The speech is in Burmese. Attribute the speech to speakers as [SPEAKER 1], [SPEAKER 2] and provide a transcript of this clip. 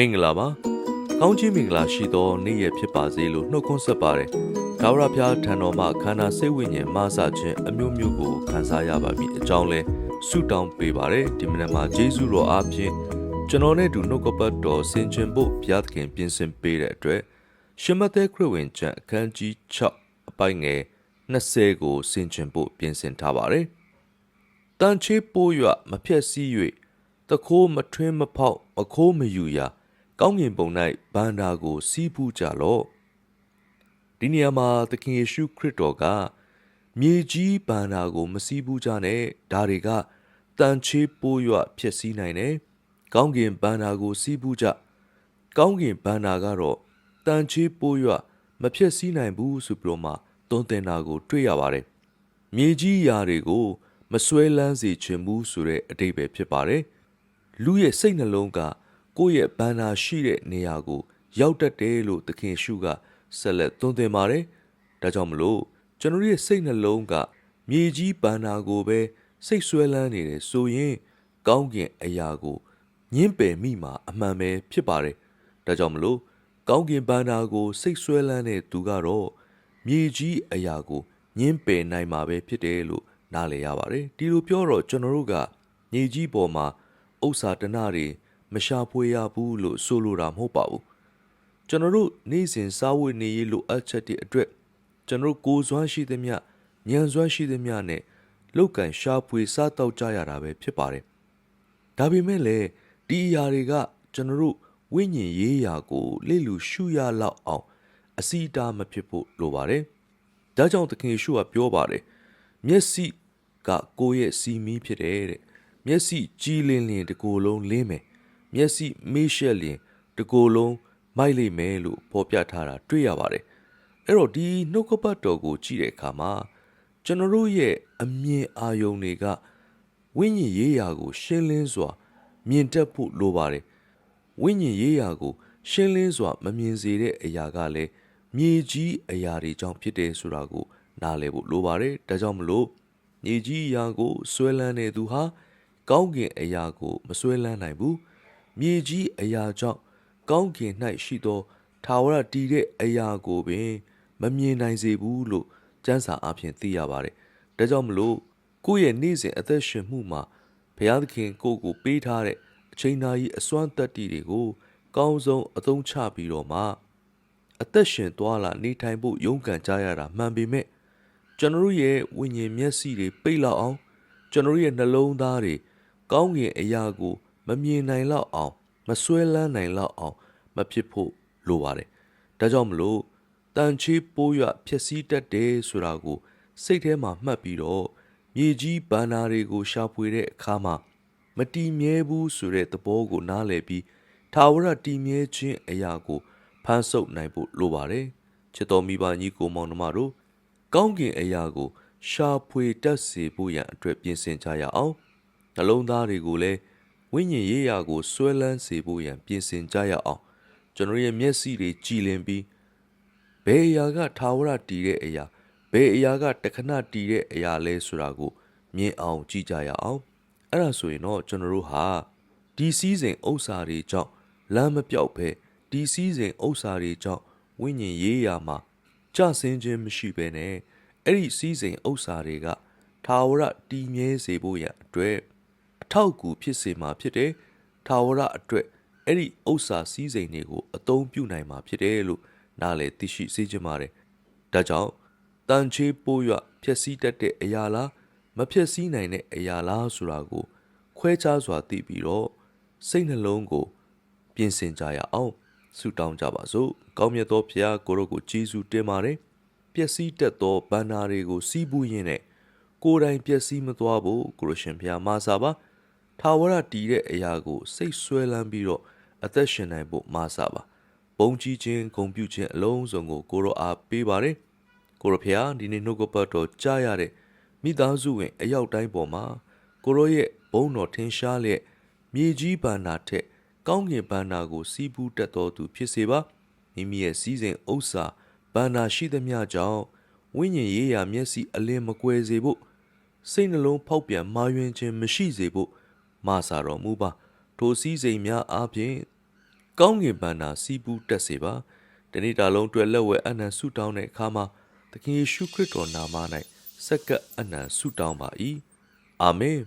[SPEAKER 1] မင်္ဂလာပါကောင်းချီးမင်္ဂလာရှိသောနေ့ရက်ဖြစ်ပါစေလို့နှုတ်ခွန်းဆက်ပါတယ်ဒါဝရဖျားထံတော်မှခန္ဓာစိတ်ဝိညာဉ်မဆခြင်းအမျိုးမျိုးကိုခံစားရပါပြီအကြောင်းလဲဆုတောင်းပေးပါတယ်ဒီမနေ့မှာဂျေဇုတော်အားဖြင့်ကျွန်တော်နဲ့အတူနှုတ်ကပတ်တော်ဆင်ခြင်ဖို့ဘုရားသခင်ပြင်ဆင်ပေးတဲ့အတွက်ရှမသက်ခရစ်ဝင်ကျမ်းအခန်းကြီး6အပိုင်းငယ်20ကိုဆင်ခြင်ဖို့ပြင်ဆင်ထားပါတယ်တန်ချေပိုးရွမဖြက်စီး၍တခိုးမထွင်းမဖောက်မခိုးမယူရာ ကောင်းငင်ပုံ၌ဘန္တာကို စီးပူးကြလော့ဒီနေရာမှာသခင်ယေရှုခရစ်တော်ကမြေကြီးဘန္တာကို မစီးပူးကြနဲ့ဒါတွေကတန်ချေပိုးရွဖြက်စီးနိုင်တယ်ကောင်းကင်ဘန္တာကို စီးပူးကြကောင်းကင်ဘန္တာကတော့တန်ချေပိုးရွမဖြက်စီးနိုင်ဘူးဆိုပြီးတော့မှသွန်သင်တာကို တွေ့ရပါတယ်မြေကြီးຢာတွေကို မဆွဲလန်းစေချင်ဘူးဆိုတဲ့အတိတ်ပဲဖြစ်ပါတယ်လူရဲ့စိတ်နှလုံးက ကိုယ့်ရဲ့ဘန္နာရှိတဲ့နေရာကို ရောက်တတ်တယ်လို့သခင်ရှုကဆက်လက်သွန်သင်ပါတယ်ဒါကြောင့်မလို့ကျွန်တော်ရဲ့စိတ်နှလုံးကမြေကြီးဘန္နာကိုပဲစိတ်ဆွဲလန်းနေတယ်ဆိုရင် ကောင်းကင်အရာကိုညှင်းပယ်မိမှာအမှန်ပဲဖြစ်ပါတယ်ဒါကြောင့်မလို့ကောင်းကင်ဘန္နာကို စိတ်ဆွဲလန်းတဲ့သူကတော့မြေကြီးအရာကိုညှင်းပယ်နိုင်မှာပဲဖြစ်တယ်လို့နားလည်ရပါတယ်ဒီလိုပြောတော့ကျွန်တော်တို့ကမြေကြီးပေါ်မှာဥစ္စာတနတွေ မရှာဖွေရဘူးလို့ဆိုလိုတာမဟုတ်ပါဘူးကျွန်တော်တို့နေ့စဉ်စားဝတ်နေရေးလိုအပ်ချက်တွေအတွက်ကျွန်တော်တို့ကိုယ်စွမ်းရှိသမျှဉာဏ်စွမ်းရှိသမျှနဲ့လောက်ကန်ရှာဖွေစားတော့ကြရတာပဲဖြစ်ပါတယ်ဒါပေမဲ့လည်းဒီအရာတွေကကျွန်တော်တို့ဝိညာဉ်ရေးရာကိုလေ့လူရှုရလောက်အောင် အစီအတာမဖြစ်ဖို့လိုပါတယ်ဒါကြောင့်သခင်ယေရှုကပြောပါတယ်မျက်စိကကိုယ့်ရဲ့စီမီးဖြစ်တယ်တဲ့မျက်စိကြီးလင်းလင်းတကိုယ်လုံးလင်းမယ် မျက်စိမေးရှက်လင်းတကိုယ်လုံးမိုက်လိမ့်မယ်လို့ဖော်ပြထားတာတွေ့ရပါတယ်အဲ့တော့ဒီနှုတ်ကပတ်တော်ကိုကြည့်တဲ့အခါမှာကျွန်တော်တို့ရဲ့အမြင်အာရုံတွေကဝိညာဉ်ရေးရာကို ရှင်းလင်းစွာ မြင်တတ်ဖို့လိုပါတယ်ဝိညာဉ်ရေးရာကို ရှင်းလင်းစွာ မမြင်စေတဲ့အရာကလည်းမြေကြီးအရာတွေကြောင့်ဖြစ်တယ်ဆိုတာကို နားလည်ဖို့လိုပါတယ်ဒါကြောင့်မလို့မြေကြီးအရာကိုဆွဲလန်းတဲ့သူဟာကောင်းကင်အရာကို မဆွဲလန်းနိုင်ဘူး မြေကြီးအရာကြောင့်ကောင်းကင်၌ရှိသောထာဝရတည်တဲ့အရာကိုပင်မမြင်နိုင်စေဘူးလို့ကျမ်းစာအဖြစ်သိရပါတယ်ဒါကြောင့်မလို့ကိုယ့်ရဲ့နေ့စဉ်အသက်ရှင်မှုမှာဘုရားသခင်ကိုယ့်ကိုပေးထားတဲ့အချိန်သားကြီးအစွမ်းတက်တီတွေကို ကောင်းဆုံးအသုံးချပြီးတော့မှအသက်ရှင်သွားလာနေထိုင်ဖို့ရုန်းကန်ကြရတာမှန်ပေမဲ့ကျွန်တော်ရဲ့ဝိညာဉ်မျက်စိတွေပိတ်လောက်အောင် ကျွန်တော်ရဲ့နှလုံးသားတွေကောင်းကင်အရာကို မမြင်နိုင်လောက်အောင် မဆွဲလန်းနိုင်လောက်အောင် မဖြစ်ဖို့လိုပါတယ်ဒါကြောင့်မလို့တန်ချေးပိုးရဖြက်စီးတတ်တယ်ဆိုတာကိုစိတ်ထဲမှာမှတ်ပြီးတော့မြေကြီးဘန္နာတွေကိုရှာဖွေတဲ့အခါမှာမတီမြဲဘူးဆိုတဲ့သဘောကိုနားလည်ပြီးထာဝရတည်မြဲခြင်းအရာကိုဖန်ဆုပ်နိုင်ဖို့လိုပါတယ်ချစ်တော်မိဘကြီးကိုမောင်နှမတို့ကောင်းကင်အရာကိုရှာဖွေတတ်စေဖို့ရန်အတွက်ပြင်ဆင်ကြရအောင်နှလုံးသားတွေကိုလည်း ဝိညာဉ်ရေးရာကိုဆွဲလန်းစေဖို့ရန်ပြင်ဆင်ကြရအောင်ကျွန်တော်ရဲ့မျက်စိတွေကြည်လင်ပြီးဘယ်အရာကထာဝရတည်တဲ့အရာဘယ်အရာကတခဏတည်တဲ့အရာလဲဆိုတာကိုမြင်အောင်ကြည့်ကြရအောင်အဲ့ဒါဆိုရင်တော့ကျွန်တော်တို့ဟာဒီစည်းစိမ်ဥစ္စာတွေကြောင့်လမ်းမပြောက်ပဲဒီစည်းစိမ်ဥစ္စာတွေကြောင့်ဝိညာဉ်ရေးရာမှာကြဆင်းခြင်းမရှိဘဲနဲ့အဲ့ဒီစည်းစိမ်ဥစ္စာတွေကထာဝရတည်မြဲစေဖို့ရန်အတွက်အ ထောက်အကူဖြစ်စေမှာဖြစ်တယ်ထာဝရအတွက်အဲ့ဒီဥစ္စာစည်းစိမ်တွေကိုအသုံးပြုနိုင်မှာဖြစ်တယ်လို့နားလည်သိရှိစေချင်ပါတယ်ဒါကြောင့်တန်ချေးပိုးရဖြည့်ဆည်းတတ်တဲ့အရာလားမဖြည့်ဆည်းနိုင်တဲ့အရာလားဆိုတာကို ခွဲခြားစွာသိပြီးတော့စိတ်နှလုံးကို ပြင်ဆင်ကြရအောင်ဆုတောင်းကြပါစို့ကောင်းမြတ်သောဘုရားကိုရောကိုကျေးဇူးတင်ပါတယ်ပျက်စီးတတ်သောဘန္နာတွေကိုစီးပူးရင်းနဲ့ကိုယ်တိုင်ပျက်စီးမသွားဖို့ကိုရရှင်ဘုရားမဆာပါ ထာဝရတည်တဲ့အရာကိုစိတ်ဆွဲလန်းပြီးတော့အသက်ရှင်နိုင်ဖို့မဆာပါဘုံကြီးခြင်းဂုံပြုခြင်းအလုံးစုံကိုကိုရောအားပေးပါတယ်ကိုရဖျားဒီနေ့နှုတ်ကပတ်တော်ကြားရတဲ့မိသားစုဝင် အယောက်တိုင်းပေါ်မှာကိုရောရဲ့ဘုံတော်ထင်ရှားလျက်မြေကြီးဘန္နာထက် ကောင်းကင်ဘန္နာကို စီးပူးတတ်တော်သူဖြစ်စေပါမိမိရဲ့စီးစိမ်ဥစ္စာဘန္နာရှိသမျှကြောင့်ဝိညာဉ်ရေးရာမျက်စိအလင်းမကွယ်စေဖို့စိတ်နှလုံးဖောက်ပြန်မာယွင်ခြင်းမရှိစေဖို့ မဆာတော်မူပါထိုစည်းစိမ်များအားဖြင့်ကောင်းငင်ပန်းနာစီးပူးတက်စေပါတနေ့တာလုံးအတွက်လက်ဝဲအနံဆုတောင်းတဲ့အခါမှာသခင်ယေရှုခရစ်တော်နာမ၌စက္ကပ်အနံဆုတောင်းပါ၏အာမင်